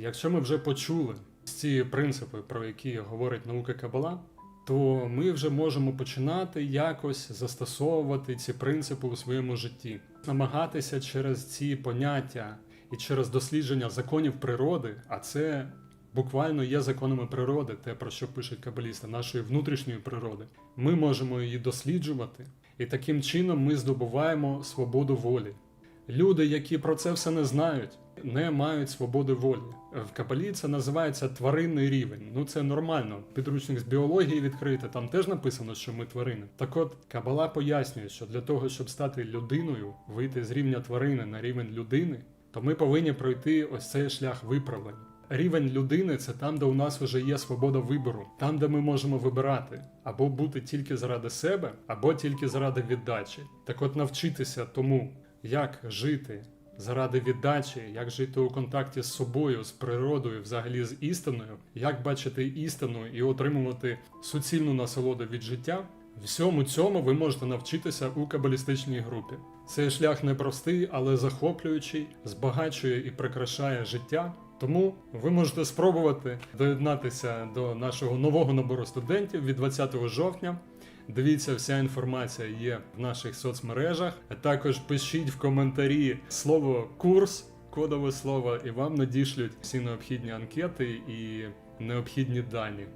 Якщо ми вже почули ці принципи, про які говорить наука Кабала, то ми вже можемо починати якось застосовувати ці принципи у своєму житті, намагатися через ці поняття і через дослідження законів природи, а це буквально є законами природи, те про що пишуть кабалісти, нашої внутрішньої природи. Ми можемо її досліджувати, і таким чином ми здобуваємо свободу волі. Люди, які про це все не знають, не мають свободи волі. В Кабалі це називається тваринний рівень. Ну це нормально. Підручник з біології відкрити, там теж написано, що ми тварини. Так от Кабала пояснює, що для того, щоб стати людиною, вийти з рівня тварини на рівень людини, то ми повинні пройти ось цей шлях виправлень. Рівень людини це там, де у нас вже є свобода вибору, там, де ми можемо вибирати або бути тільки заради себе, або тільки заради віддачі. Так от навчитися тому, як жити заради віддачі, як жити у контакті з собою, з природою, взагалі з істиною, як бачити істину і отримувати суцільну насолоду від життя. Всьому цьому ви можете навчитися у кабалістичній групі. Цей шлях непростий, але захоплюючий, збагачує і прикрашає життя. Тому ви можете спробувати доєднатися до нашого нового набору студентів від 20 жовтня. Дивіться, вся інформація є в наших соцмережах. Також пишіть в коментарі слово курс, кодове слово, і вам надішлють всі необхідні анкети і необхідні дані.